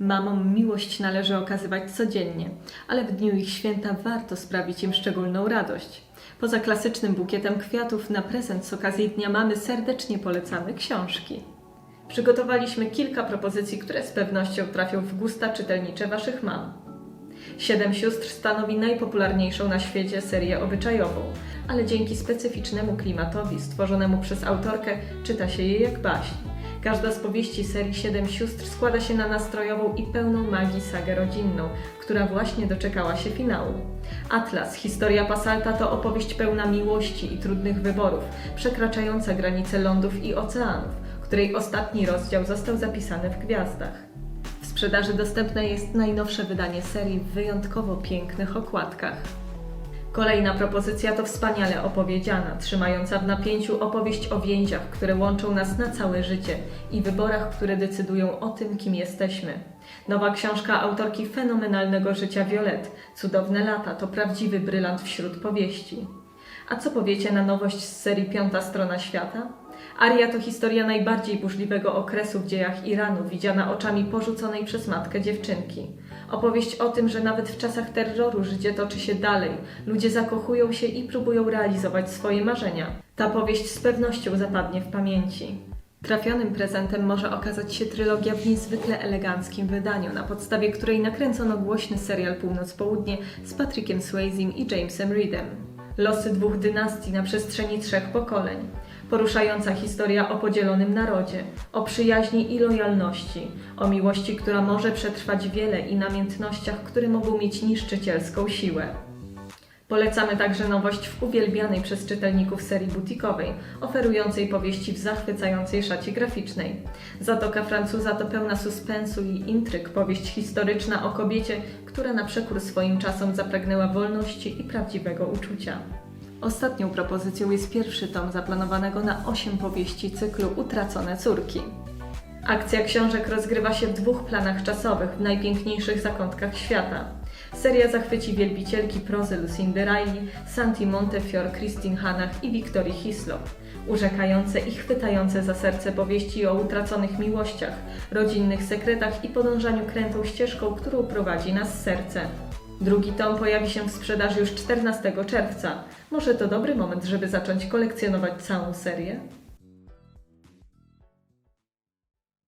Mamom miłość należy okazywać codziennie, ale w dniu ich święta warto sprawić im szczególną radość. Poza klasycznym bukietem kwiatów na prezent z okazji Dnia Mamy serdecznie polecamy książki. Przygotowaliśmy kilka propozycji, które z pewnością trafią w gusta czytelnicze Waszych mam. Siedem sióstr stanowi najpopularniejszą na świecie serię obyczajową, ale dzięki specyficznemu klimatowi stworzonemu przez autorkę czyta się je jak baśń. Każda z powieści serii Siedem sióstr składa się na nastrojową i pełną magii sagę rodzinną, która właśnie doczekała się finału. Atlas, historia Pasalta to opowieść pełna miłości i trudnych wyborów, przekraczająca granice lądów i oceanów, której ostatni rozdział został zapisany w gwiazdach. W sprzedaży dostępne jest najnowsze wydanie serii w wyjątkowo pięknych okładkach. Kolejna propozycja to wspaniale opowiedziana, trzymająca w napięciu opowieść o więziach, które łączą nas na całe życie i wyborach, które decydują o tym, kim jesteśmy. Nowa książka autorki fenomenalnego życia Violet, Cudowne lata, to prawdziwy brylant wśród powieści. A co powiecie na nowość z serii Piąta Strona Świata? Aria to historia najbardziej burzliwego okresu w dziejach Iranu, widziana oczami porzuconej przez matkę dziewczynki. Opowieść o tym, że nawet w czasach terroru życie toczy się dalej, ludzie zakochują się i próbują realizować swoje marzenia. Ta powieść z pewnością zapadnie w pamięci. Trafionym prezentem może okazać się trylogia w niezwykle eleganckim wydaniu, na podstawie której nakręcono głośny serial Północ-Południe z Patrickiem Swayzem i Jamesem Reedem. Losy dwóch dynastii na przestrzeni trzech pokoleń. Poruszająca historia o podzielonym narodzie, o przyjaźni i lojalności, o miłości, która może przetrwać wiele i namiętnościach, które mogą mieć niszczycielską siłę. Polecamy także nowość w uwielbianej przez czytelników serii butikowej, oferującej powieści w zachwycającej szacie graficznej. Zatoka Francuza to pełna suspensu i intryg, powieść historyczna o kobiecie, która na przekór swoim czasom zapragnęła wolności i prawdziwego uczucia. Ostatnią propozycją jest pierwszy tom zaplanowanego na osiem powieści cyklu Utracone córki. Akcja książek rozgrywa się w dwóch planach czasowych w najpiękniejszych zakątkach świata. Seria zachwyci wielbicielki prozy Lucindy Riley, Santi Montefiore, Christine Hanach i Victorii Hislop. Urzekające i chwytające za serce powieści o utraconych miłościach, rodzinnych sekretach i podążaniu krętą ścieżką, którą prowadzi nas serce. Drugi tom pojawi się w sprzedaży już 14 czerwca. Może to dobry moment, żeby zacząć kolekcjonować całą serię?